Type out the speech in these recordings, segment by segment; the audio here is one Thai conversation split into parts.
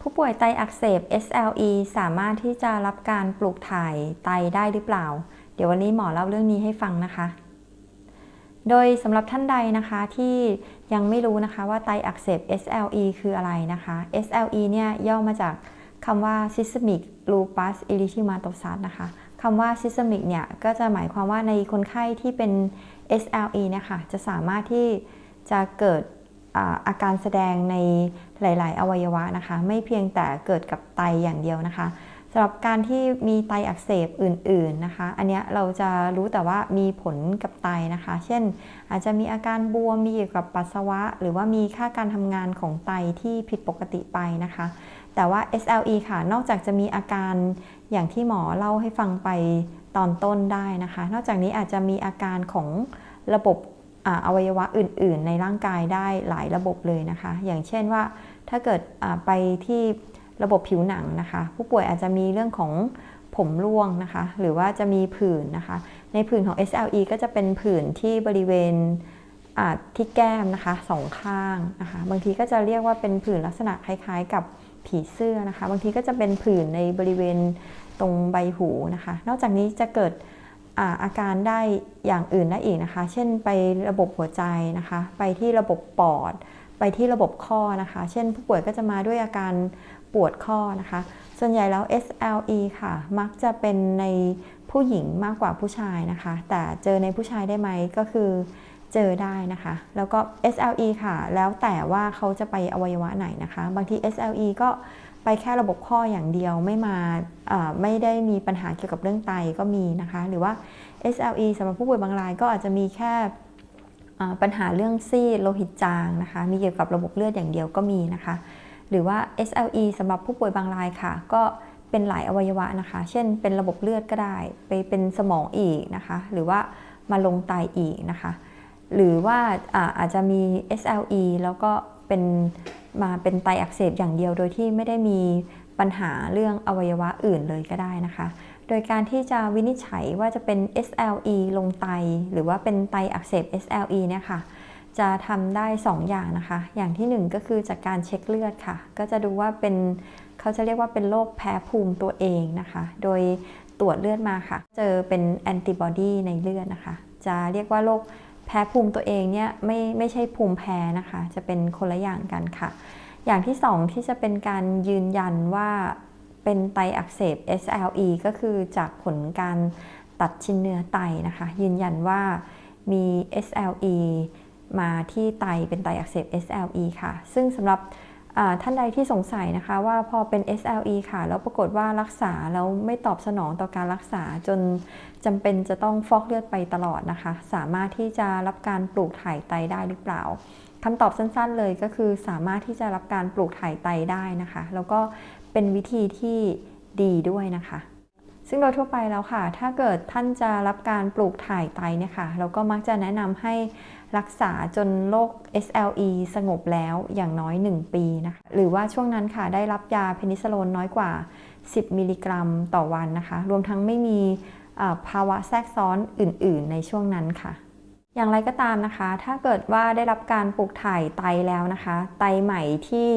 ผู้ป่วยไตอักเสบ SLE สามารถที่จะรับการปลูกถ่ายไตได้หรือเปล่า เดี๋ยววันนี้หมอเล่าเรื่องนี้ให้ฟังนะคะ โดยสำหรับท่านใดนะคะที่ยังไม่รู้นะคะว่าไตอักเสบ SLE คืออะไรนะคะ SLE เนี่ยย่อมาจากคำว่า Systemic Lupus Erythematosus นะคะคำว่า Systemic เนี่ยก็จะหมายความว่าในคนไข้ที่เป็น SLE นี่ยค่ะจะสามารถที่จะเกิด อาการแสดงในหลาย ๆ อวัยวะนะคะ ไม่เพียงแต่เกิดกับไตอย่างเดียวนะคะสำหรับการที่มีไตอักเสบอื่น ๆ นะคะ อันเนี้ยเราจะรู้แต่ว่ามีผลกับไตนะคะ เช่น อาจจะมีอาการบวม มีเกี่ยวกับปัสสาวะ หรือว่ามีค่าการทำงานของไตที่ผิดปกติไปนะคะ แต่ว่า SLE ค่ะ นอกจากจะมีอาการอย่างที่หมอเล่าให้ฟังไปตอนต้นได้นะคะ นอกจากนี้อาจจะมีอาการของระบบ อวัยวะอื่น ๆ ในร่างกายได้หลายระบบเลยนะคะ อย่างเช่นว่าถ้าเกิดไปที่ระบบผิวหนังนะคะ ผู้ป่วยอาจจะมีเรื่องของผมร่วงนะคะ หรือว่าจะมีผื่นนะคะ ในผื่นของ SLE ก็จะเป็นผื่นที่บริเวณที่แก้มนะคะสองข้างนะคะ บางทีก็จะเรียกว่าเป็นผื่นลักษณะคล้ายๆ กับผีเสื้อนะคะ บางทีก็จะเป็นผื่นในบริเวณตรงใบหูนะคะ นอกจากนี้จะเกิด อาการได้อย่างอื่นได้อีกนะคะ เช่นไประบบหัวใจนะคะ ไปที่ระบบปอด ไปที่ระบบข้อนะคะ เช่นผู้ป่วยก็จะมาด้วยอาการปวดข้อนะคะ ส่วนใหญ่แล้ว SLE ค่ะ มักจะเป็นในผู้หญิงมากกว่าผู้ชายนะคะ แต่เจอในผู้ชายได้ไหมก็คือเจอได้นะคะ แล้วก็ SLE ค่ะ แล้วแต่ว่าเขาจะไปอวัยวะไหนนะคะ บางที SLE ก็ ไปแค่ระบบข้ออย่างเดียวไม่มาไม่ได้มีปัญหาเกี่ยวกับเรื่องไตก็มีนะคะ หรือว่า SLE สำหรับผู้ป่วยบางรายก็อาจจะมีแค่ปัญหาเรื่องซีดโลหิตจางนะคะ มีเกี่ยวกับระบบเลือดอย่างเดียวก็มีนะคะ หรือว่า SLE สำหรับผู้ป่วยบางรายค่ะ ก็เป็นหลายอวัยวะนะคะ เช่น เป็นระบบเลือดก็ได้ ไปเป็นสมองอีกนะคะ หรือว่ามาลงไตอีกนะคะ หรือว่าอาอาจจะมี SLE แล้วก็ เป็นมาเป็นไตอักเสบอย่างเดียวโดยที่ไม่ได้มีปัญหาเรื่องอวัยวะอื่นเลยก็ได้นะคะ โดยการที่จะวินิจฉัยว่าจะเป็น SLE ลงไต หรือว่าเป็นไตอักเสบ SLE เนี่ยค่ะ จะทำได้ 2 อย่างนะคะ อย่างที่ 1 ก็คือจากการเช็คเลือดค่ะ ก็จะดูว่าเป็นเขาจะเรียกว่าเป็นโรคแพ้ภูมิตัวเองนะคะ โดยตรวจเลือดมาค่ะ เจอเป็นแอนติบอดีในเลือดนะคะ จะเรียกว่าโรค แพ้ภูมิตัวเองเนี่ยไม่ไม่ใช่ภูมิแพ้นะคะ จะเป็นคนละอย่างกันค่ะ อย่างที่2ที่จะเป็นการยืนยันว่าเป็นไตอักเสบ SLE ก็คือจากผลการตัดชิ้นเนื้อไตนะคะ ยืนยันว่ามี SLE มาที่ไตเป็นไตอักเสบ SLE ค่ะ ซึ่งสำหรับ ท่านใดที่สงสัยนะคะว่าพอเป็น SLE ค่ะ แล้วปรากฏว่ารักษาแล้วไม่ตอบสนองต่อการรักษาจนจำเป็นจะต้องฟอกเลือดไปตลอดนะคะ สามารถที่จะรับการปลูกถ่ายไตได้หรือเปล่าคำตอบสั้นๆเลยก็คือสามารถที่จะรับการปลูกถ่ายไตได้นะคะ แล้วก็เป็นวิธีที่ดีด้วยนะคะ ซึ่งโดยทั่วไปแล้วค่ะ ถ้าเกิดท่านจะรับการปลูกถ่ายไตเนี่ยค่ะ เราก็มักจะแนะนำให้รักษาจนโรค SLE สงบแล้วอย่างน้อย 1 ปีนะคะ หรือว่าช่วงนั้นค่ะได้รับยาเพนิซิลลินน้อยกว่า 10 มิลลิกรัมต่อวันนะคะ รวมทั้งไม่มีภาวะแทรกซ้อนอื่น ๆ ในช่วงนั้นค่ะ อย่างไรก็ตามนะคะ ถ้าเกิดว่าได้รับการปลูกถ่ายไตแล้วนะคะ ไตใหม่ที่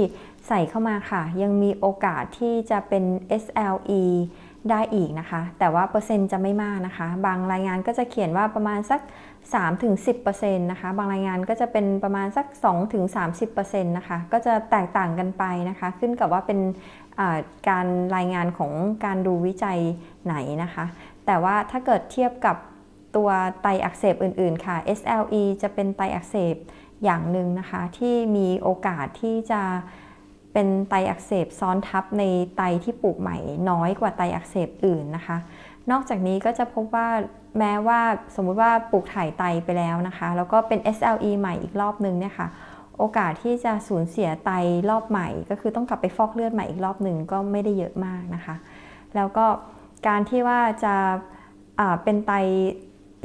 ใส่เข้ามาค่ะ ยังมีโอกาสที่จะเป็น SLE ได้อีกนะคะ แต่ว่าเปอร์เซ็นต์จะไม่มากนะคะ บางรายงานก็จะเขียนว่าประมาณสัก 3-10%นะคะ บางรายงานก็จะเป็นประมาณสัก 2-30%นะคะ ก็จะแตกต่างกันไปนะคะ ขึ้นกับว่าเป็นการรายงานของการดูวิจัยไหนนะคะ แต่ว่าถ้าเกิดเทียบกับตัวไตอักเสบอื่น ๆ ค่ะ SLE จะเป็นไตอักเสบอย่างหนึ่งนะคะ ที่มีโอกาสที่จะ เป็นไตอักเสบซ้อนทับในไตที่ปลูกใหม่น้อยกว่าไตอักเสบอื่นนะคะ นอกจากนี้ก็จะพบว่าแม้ว่าสมมุติว่าปลูกถ่ายไตไปแล้วนะคะ แล้วก็เป็น SLE ใหม่อีกรอบนึงเนี่ยค่ะโอกาสที่จะสูญเสียไตรอบใหม่ ก็คือต้องกลับไปฟอกเลือดใหม่อีกรอบหนึ่งก็ไม่ได้เยอะมากนะคะ แล้วก็การที่ว่าจะเป็นไต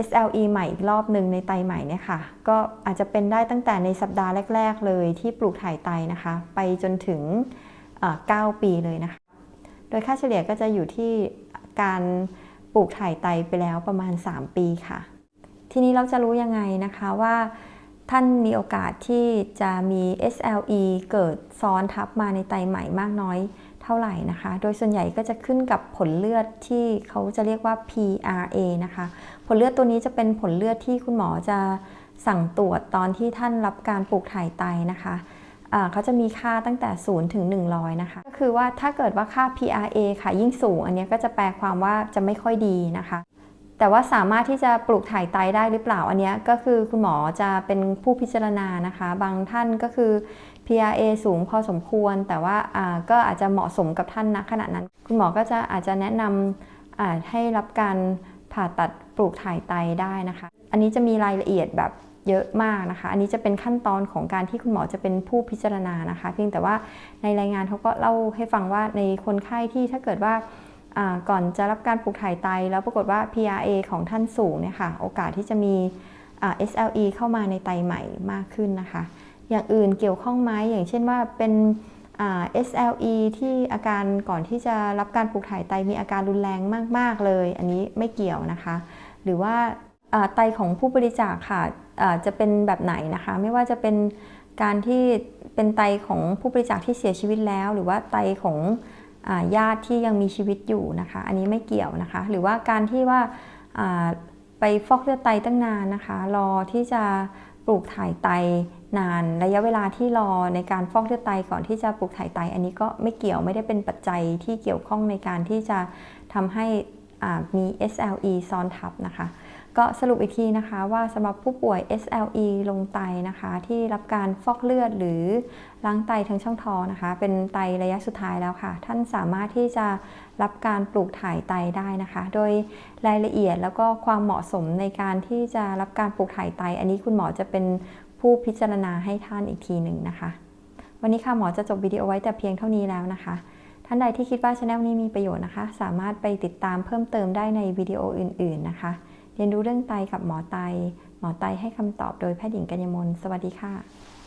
SLE ใหม่อีกรอบหนึ่งในไตใหม่เนี่ยค่ะ ก็อาจจะเป็นได้ตั้งแต่ในสัปดาห์แรก ๆ เลยที่ปลูกถ่ายไตนะคะ ไปจนถึง 9 ปีเลยนะคะ โดยค่าเฉลี่ยก็จะอยู่ที่การปลูกถ่ายไตไปแล้วประมาณ 3 ปีค่ะ ทีนี้เราจะรู้ยังไงนะคะว่า ท่านมีโอกาสที่จะมี SLE เกิดซ้อนทับมาในไตใหม่มากน้อยเท่าไหร่นะคะ โดยส่วนใหญ่ก็จะขึ้นกับผลเลือดที่เขาจะเรียกว่า PRA นะคะ ผลเลือดตัวนี้จะเป็นผลเลือดที่คุณหมอจะสั่งตรวจตอนที่ท่านรับการปลูกถ่ายไตนะคะเขาจะมีค่าตั้งแต่ 0 ถึง 100 นะคะ ก็คือว่าถ้าเกิดว่าค่า PRA ค่ะยิ่งสูง อันนี้ก็จะแปลความว่าจะไม่ค่อยดีนะคะ แต่ว่าสามารถที่จะปลูกถ่ายไตได้หรือเปล่าอันนี้ก็คือคุณหมอจะเป็นผู้พิจารณานะคะ บางท่านก็คือ PRA สูงพอสมควร แต่ว่าก็อาจจะเหมาะสมกับท่านณขณะนั้น คุณหมอก็จะอาจจะแนะนำอ่าให้รับการผ่าตัดปลูกถ่ายไตได้นะคะ อันนี้จะมีรายละเอียดแบบเยอะมากนะคะ อันนี้จะเป็นขั้นตอนของการที่คุณหมอจะเป็นผู้พิจารณานะคะ เพียงแต่ว่าในรายงานเขาก็เล่าให้ฟังว่าในคนไข้ที่ถ้าเกิดว่า ก่อนจะรับการปลูกถ่ายไต แล้วปรากฏว่า PRA ของท่านสูงเนี่ยค่ะโอกาสที่จะมี SLE เข้ามาในไตใหม่มากขึ้นนะคะ อย่างอื่นเกี่ยวข้องไหมอย่างเช่นว่าเป็น SLE ที่อาการก่อนที่จะรับการปลูกถ่ายไตมีอาการรุนแรงมาก ๆ เลย อันนี้ไม่เกี่ยวนะคะ หรือว่าไตของผู้บริจาคค่ะจะเป็นแบบไหนนะคะ ไม่ว่าจะเป็นการที่เป็นไตของผู้บริจาคที่เสียชีวิตแล้ว หรือว่าไตของ ญาติที่ยังมีชีวิตอยู่นะคะ อันนี้ไม่เกี่ยวนะคะ หรือว่าการที่ว่าไปฟอกเลือดไตตั้งนานนะคะ รอที่จะปลูกถ่ายไตนานระยะเวลาที่รอในการฟอกเลือดไตก่อนที่จะปลูกถ่ายไต อันนี้ก็ไม่เกี่ยวไม่ได้เป็นปัจจัยที่เกี่ยวข้องในการที่จะทำให้มี SLE ซ้อนทับนะคะก็สรุปอีกทีนะคะว่าสำหรับผู้ป่วย SLE ลงไตนะคะ ที่รับการฟอกเลือดหรือล้างไตทางช่องท้องนะคะ เป็นไตระยะสุดท้ายแล้วค่ะ ท่านสามารถที่จะรับการปลูกถ่ายไตได้นะคะ โดยรายละเอียดแล้วก็ความเหมาะสมในการที่จะรับการปลูกถ่ายไต อันนี้คุณหมอจะเป็นผู้พิจารณาให้ท่านอีกทีหนึ่งนะคะ วันนี้ค่ะหมอจะจบวิดีโอไว้แต่เพียงเท่านี้แล้วนะคะท่านใดที่คิดว่าช anel นี้มีประโยชน์นะคะ สามารถไปติดตามเพิ่มเติมได้ในวิดีโออื่น ๆ นะคะ เรียนรู้เรื่องไตกับหมอไต หมอไตให้คำตอบโดยแพทย์หญิงกัญญมลสวัสดีค่ะ